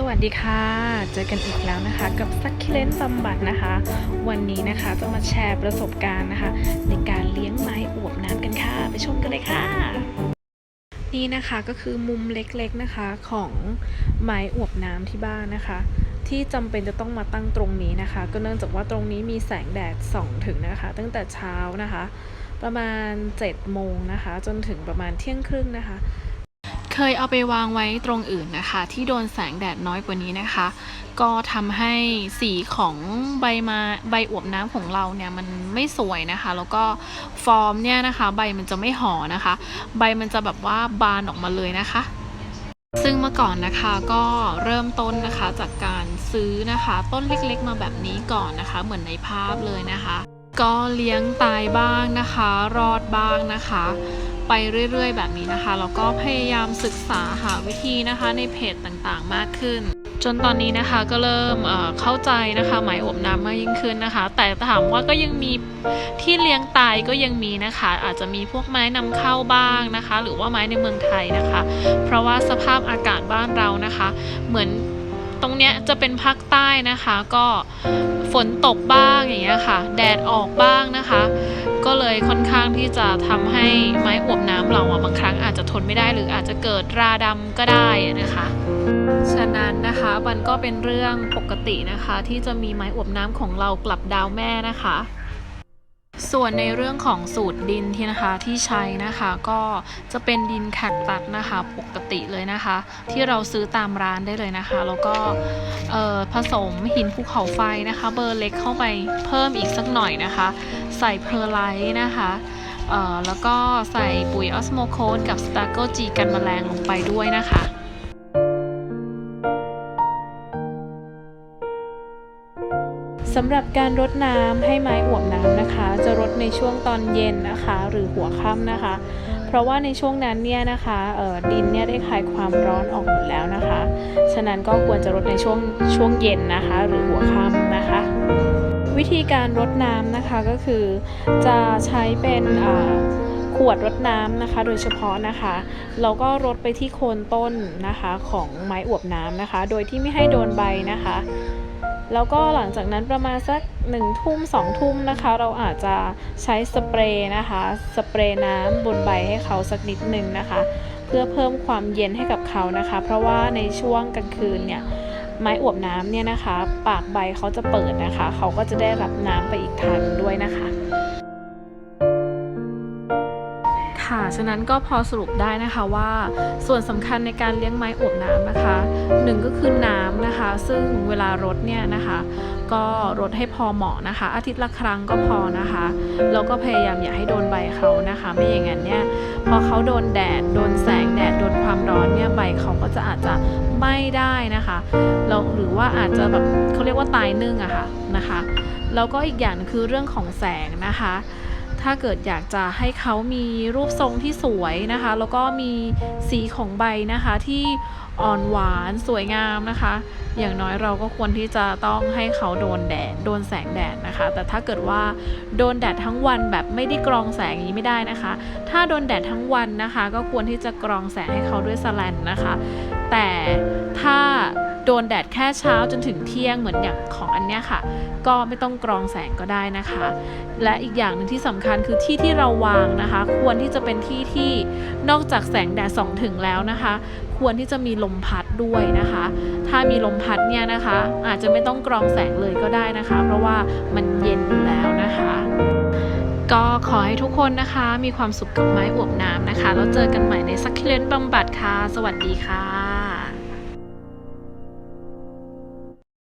สวัสดีค่ะ เจอกันอีกแล้วนะคะ กับซักคิเลนบำบัดนะคะ วันนี้นะคะจะมาแชร์ประสบการณ์นะคะ ในการเลี้ยงไม้อวบน้ำกันค่ะ ไปชมกันเลยค่ะ นี่นะคะก็คือมุมเล็กๆนะคะของไม้อวบน้ำที่บ้านนะคะ ที่จำเป็นจะต้องมาตั้งตรงนี้นะคะ ก็เนื่องจากว่าตรงนี้มีแสงแดดส่องถึงนะคะ ตั้งแต่เช้านะคะ ประมาณ7โมงนะคะ จนถึงประมาณเที่ยงครึ่งนะคะ เคยเอาไปวางไว้ตรงอื่นนะคะ ที่โดนแสงแดดน้อยกว่านี้นะคะ ก็ทำให้สีของใบมาใบอวบน้ำของเราเนี่ยมันไม่สวยนะคะ แล้วก็ฟอร์มเนี่ยนะคะ ใบมันจะไม่ห่อนะคะ ใบมันจะแบบว่าบานออกมาเลยนะคะซึ่งเมื่อก่อนนะคะก็เริ่มต้นนะคะจากการซื้อนะคะ ต้นเล็กๆมาแบบนี้ก่อนนะคะ เหมือนในภาพเลยนะคะ ก็เลี้ยงตายบ้างนะคะ รอดบ้างนะคะ ไปเรื่อยๆ แบบนี้นะคะแล้วก็พยายามศึกษาหาวิธีนะคะในเพจต่างๆมากขึ้น จนตอนนี้นะคะก็เริ่มเข้าใจนะคะไหมอบน้ำมากยิ่งขึ้นนะคะ แต่ถามว่าก็ยังมีที่เลี้ยงตายก็ยังมีนะคะ อาจจะมีพวกไม้นำเข้าบ้างนะคะ หรือว่าไม้ในเมืองไทยนะคะ เพราะว่าสภาพอากาศบ้านเรานะคะ เหมือนตรงเนี้ยจะเป็นภาคใต้นะคะ ก็ฝนตกบ้างอย่างเงี้ยค่ะ แดดออกบ้าง ที่จะทำให้ไม้อวบน้ำเราบางครั้งอาจจะทนไม่ได้หรืออาจจะเกิดราดำก็ได้นะคะฉะนั้นนะคะมันก็เป็นเรื่องปกตินะคะ ที่จะมีไม้อวบน้ำของเรากลับดาวแม่นะคะส่วนในเรื่องของสูตรดินที่นะคะที่ใช้นะคะก็จะเป็นดินแคคตัสนะคะปกติเลยนะคะ ที่เราซื้อตามร้านได้เลยนะคะ แล้วก็ผสมหินภูเขาไฟนะคะ เบอร์เล็กเข้าไปเพิ่มอีกสักหน่อยนะคะ ใส่เพอร์ไลท์นะคะ แล้วก็ใส่ปุ๋ยออสโมโคสกับสตาร์โกจีกันแมลงลงไปด้วยนะคะสำหรับการรดน้ำให้ไม้อวบน้ำนะคะ จะรดในช่วงตอนเย็นนะคะ หรือหัวค่ำนะคะ เพราะว่าในช่วงนั้นเนี่ยนะคะออดินเนี่ยได้คลายความร้อนออกหมดแล้วนะคะ ฉะนั้นก็ควรจะรดในช่วงช่วงเย็นนะคะ หรือหัวค่ำนะ วิธีการรดน้ำนะคะก็คือจะใช้เป็นขวดรดน้ำนะคะ โดยเฉพาะนะคะแล้วก็รดไปที่โคนต้นนะคะของไม้อวบน้ำนะคะ โดยที่ไม่ให้โดนใบนะคะ แล้วก็หลังจากนั้นประมาณสักหนึ่งทุ่มสองทุ่มนะคะ เราอาจจะใช้สเปรย์นะคะสเปรย์น้ำบนใบให้เขาสักนิดหนึ่งนะคะ เพื่อเพิ่มความเย็นให้กับเขานะคะ เพราะว่าในช่วงกลางคืนเนี่ย ไม้อวบน้ำเนี่ยนะคะ ปากใบเขาจะเปิดนะคะ เขาก็จะได้รับน้ำไปอีกทางด้วยนะคะ ค่ะ ฉะนั้นก็พอสรุปได้นะคะว่าส่วนสำคัญในการเลี้ยงไม้อวบน้ำนะคะหนึ่งก็คือน้ำนะคะ ซึ่งเวลารดเนี่ยนะคะ ก็รดให้พอเหมาะนะคะ อาทิตย์ละครั้งก็พอนะคะแล้วก็พยายามอย่าให้โดนใบเขานะคะ ไม่อย่างนั้นเนี่ยพอเขาโดนแดดโดนแสงแดดโดนความร้อนเนี่ย ก็จะอาจจะไม่ได้นะคะแล้วหรือว่าอาจจะแบบเขาเรียกว่าตายนึ่งอะค่ะนะคะแล้วก็อีกอย่างคือเรื่องของแสงนะคะ ถ้าเกิดอยากจะให้เขามีรูปทรงที่สวยนะคะ แล้วก็มีสีของใบนะคะที่อ่อนหวานสวยงามนะคะ อย่างน้อยเราก็ควรที่จะต้องให้เขาโดนแดดโดนแสงแดดนะคะ แต่ถ้าเกิดว่าโดนแดดทั้งวันแบบไม่ได้กรองแสงนี้ไม่ได้นะคะ ถ้าโดนแดดทั้งวันนะคะ ก็ควรที่จะกรองแสงให้เขาด้วยสแลนนะคะ แต่ถ้า นแดดแค่เช้าจนถึงเที่ยงเหมือนอย่างของอันเนี้ยค่ะ ก็ไม่ต้องกรองแสงก็ได้นะคะ และอีกอย่างหนึ่งที่สำคัญคือที่ที่เราวางนะคะ ควรที่จะเป็นที่ที่นอกจากแสงแดดส่องถึงแล้วนะคะ ควรที่จะมีลมพัดด้วยนะคะ ถ้ามีลมพัดเนี่ยนะคะ อาจจะไม่ต้องกรองแสงเลยก็ได้นะคะ เพราะว่ามันเย็นอยู่แล้วนะคะก็ขอให้ทุกคนนะคะ มีความสุขกับไม้อวบน้ำนะคะ แล้วเจอกันใหม่ในสักเคลนบำบัดค่ะ สวัสดีค่ะ